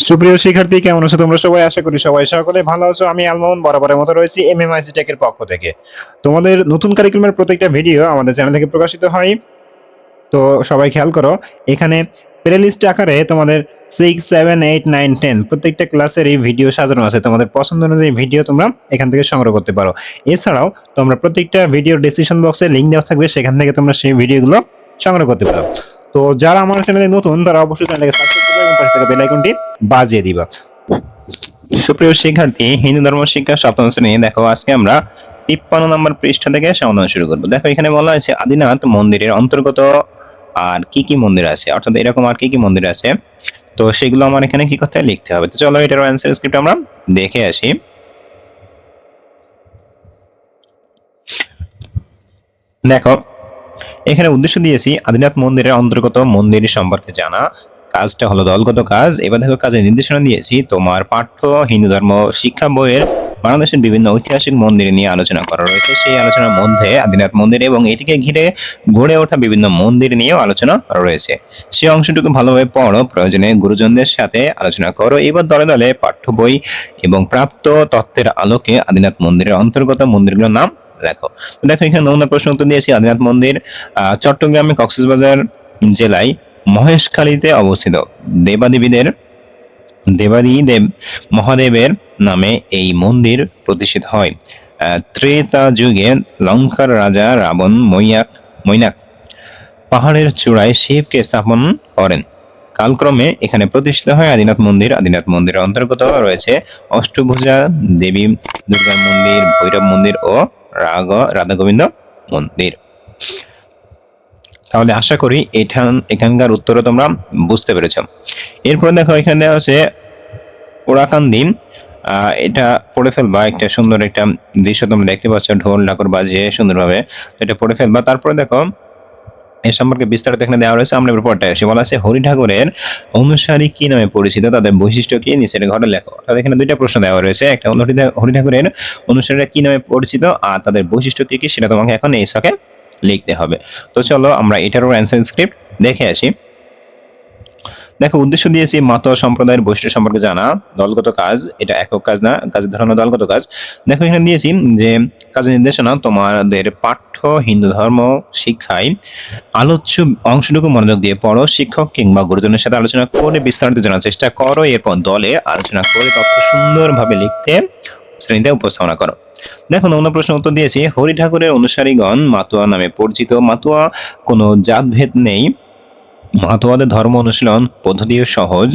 সুপ্রিয় শিক্ষার্থী, কেমন আছো তোমরা সবাই? আশা করি সবাই সকলে ভালো আছো। আমি আলমোহন বরাবরের মতো রয়েছি এমএমআইসি টেকের পক্ষ থেকে। তোমাদের নতুন কারিকুলামের প্রত্যেকটা ভিডিও আমাদের চ্যানেল থেকে প্রকাশিত হয়। তো সবাই খেয়াল করো, এখানে প্লেলিস্ট আকারে তোমাদের six seven eight nine ten প্রত্যেকটা ক্লাসের এই ভিডিও সাজানো আছে। তোমাদের পছন্দ অনুযায়ী ভিডিও তোমরা এখান থেকে সংগ্রহ করতে পারো। এছাড়াও তোমরা প্রত্যেকটা ভিডিও ডিসক্রিপশন বক্সে লিঙ্ক দেওয়া থাকবে, সেখান থেকে তোমরা সেই ভিডিওগুলো সংগ্রহ করতে পারো। তো যারা আমার চ্যানেলে নতুন, তারা অবশ্যই চ্যানেলকে সাবস্ক্রাইব পাশে থাকা বেল আইকনটি বাজিয়ে দিবা। সুপ্রিয় শিক্ষার্থী, হিন্দু ধর্ম শিক্ষা সপ্তম শ্রেণি, দেখো আজকে আমরা তিপ্পান্ন নম্বর পৃষ্ঠা থেকে সমাধান শুরু করব। দেখো, এখানে বলা আছে আদিনাথ মন্দিরের অন্তর্গত আর কি কি মন্দির আছে? অর্থাৎ এরকম আর কি কি মন্দির আছে? তো সেগুলো আমার এখানে কি করতে লিখতে হবে। তো চলো এটার অ্যান্সার স্ক্রিপ্ট আমরা দেখে আসি। দেখো, এখানে উদ্দেশ্য দিয়েছি আদিনাথ মন্দিরের অন্তর্গত মন্দির সম্পর্কে জানা। কাজটা হলো দলগত কাজ। এবার দেখো কাজের নির্দেশনা দিয়েছি। তোমার পাঠ্য হিন্দু ধর্ম শিক্ষা বইয়ের বাংলাদেশের বিভিন্ন ঐতিহাসিক মন্দির নিয়ে আলোচনা করা রয়েছে। সেই আলোচনার মধ্যে আদিনাথ মন্দির এবং এটিকে ঘিরে গড়ে ওঠা বিভিন্ন মন্দির নিয়েও আলোচনা রয়েছে। সেই অংশটুকু ভালোভাবে পড়ো প্রয়োজনে গুরুজনদের সাথে আলোচনা করো। এবার দলে দলে পাঠ্য বই এবং প্রাপ্ত তত্ত্বের আলোকে আদিনাথ মন্দিরের অন্তর্গত মন্দিরগুলোর নাম লেখো। দেখো এখানে নমুনা প্রশ্ন উত্তর দিয়েছি। আদিনাথ মন্দির আহ, চট্টগ্রামে কক্সবাজার জেলায় মহেশখালীতে অবস্থিত। দেবাদেবীদের দেবাদি দেব মহাদেবের নামে এই মন্দির প্রতিষ্ঠিত হয়। ত্রেতা যুগে লঙ্কার রাজা রাবণ মৈয়াক, মৈনাক পাহাড়ের চূড়ায় শিবকে স্থাপন করেন। কালক্রমে এখানে প্রতিষ্ঠিত হয় আদিনাথ মন্দির। আদিনাথ মন্দিরের অন্তর্গত রয়েছে অষ্টভুজা দেবী, দুর্গা মন্দির, ভৈরব মন্দির ও রাগ রাধা গোবিন্দ মন্দির। তাহলে আশা করি এখান, এখানকার উত্তরও তোমরা বুঝতে পেরেছ। এরপর দেখো এখানে আছে ওরাকান্দি এটা পড়ে ফেলবা, একটা সুন্দর একটা দৃশ্য তোমরা দেখতে পাচ্ছ, ঢোল ডাকর বাজিয়ে সুন্দরভাবে এটা পড়ে ফেলবা। তারপরে দেখো, এ সম্পর্কে বিস্তারিত এখানে দেওয়া রয়েছে, আমরা এবার পরটা এসে বলা আছে হরি ঠাকুরের অনুসারী কি নামে পরিচিত? তাদের বৈশিষ্ট্য কি? নিচের ঘরে লেখো। অর্থাৎ এখানে দুইটা প্রশ্ন দেওয়া রয়েছে। একটা হরি ঠাকুরের অনুসারীরা কি নামে পরিচিত? আর তাদের বৈশিষ্ট্য কি কি? সেটা তোমাকে এখন এই ছকে লিখতে হবে। তো চলো আমরা এটারও অ্যান্সার স্ক্রিপ্ট দেখে আসি। দেখো, উদ্দেশ্য দিয়েছি মাতোয়া সম্প্রদায়ের বৈশিষ্ট্য সম্পর্কে জানা, দলগত কাজ, এটা একক কাজ না, কাজের ধরনের দলগত কাজ। দেখো, এখানে দিয়েছি যে, কাজের নির্দেশনা তোমাদের পাঠ্য, হিন্দু ধর্ম, শিক্ষায় আলোচ্য অংশটুকু মনোযোগ দিয়ে পড়ো, শিক্ষক কিংবা গুরুজনের সাথে আলোচনা করে বিস্তারিত জানার চেষ্টা করো, এরপর দলে আলোচনা করে তথ্য সুন্দরভাবে লিখতে, শ্রেণীতে উপস্থাপনা করো। দেখো, নমুনা প্রশ্ন উত্তর দিয়েছি। হরি ঠাকুরের অনুসারীগণ মাতুয়া নামে পরিচিত। মাতুয়া কোনো জাতভেদ নেই। মাতোয়াদের ধর্ম অনুশীলন পদ্ধতিও সহজ।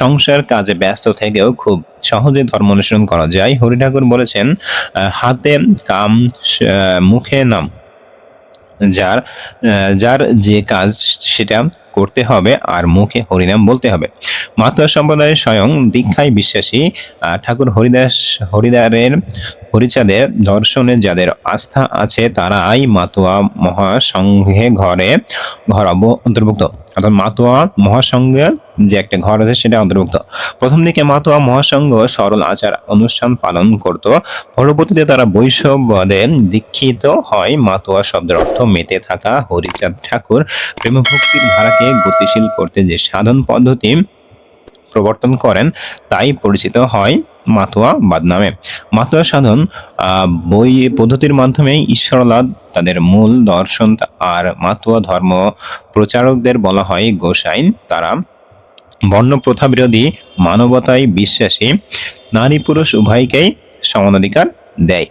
সংসার কাজে ব্যস্ত থেকেও খুব সহজে ধর্ম অনুশীলন করা যায়। হরি ঠাকুর বলেছেন হাতে কাম মুখে নাম। যার যার যে কাজ সেটা করতে হবে আর মুখে হরিনাম বলতে হবে। মাতোয়া সম্প্রদায়ের স্বয়ং দীক্ষায় বিশ্বাসী ঠাকুর হরিদাস, হরিদারের হরিচাঁদের দর্শনে যাদের আস্থা আছে তারাই মাতোয়া মহাসংঘে ঘরে ঘর অন্তর্ভুক্ত। অর্থাৎ মাতোয়া মহাসংঘে যে একটা ঘর আছে সেটা অন্তর্ভুক্ত। প্রথম দিকে মাতোয়া মহাসংঘ সরল আচার অনুষ্ঠান পালন করত। পরবর্তীতে তারা বৈষ্ণবদে দীক্ষিত হয় মাতোয়া শব্দের অর্থ মেতে থাকা, হরিচাঁদ ঠাকুর, প্রেমভক্তির ধারাকে গতিশীল করতে যে সাধন পদ্ধতি প্রবর্তন করেন, তাই পরিচিত হয় মাতোয়া বাদ নামে মাতোয়া সাধন বই পদ্ধতির মাধ্যমে ঈশ্বরলাদ, তাদের মূল দর্শন আর মাতুয়া ধর্ম প্রচারকদের বলা হয় গোসাইন। তারা বর্ণ প্রথা বিরোধী, মানবতায় বিশ্বাসী, নারী পুরুষ উভয়কেই সমানাধিকার দেয়।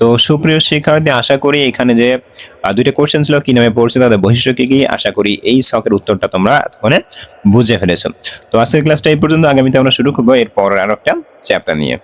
তো সুপ্রিয় শিক্ষার্থী, আশা করি এখানে যে দুইটা কোশ্চেন ছিল, কি নামে পড়ছে, তাদের বৈশিষ্ট্য কি কি, আশা করি এই শখের উত্তরটা তোমরা এতক্ষণে বুঝে ফেলেছো। তো আজকের ক্লাসটা এই পর্যন্ত, আগামীতে আমরা শুরু করব, এরপর আর একটা চ্যাপ্টার নিয়ে।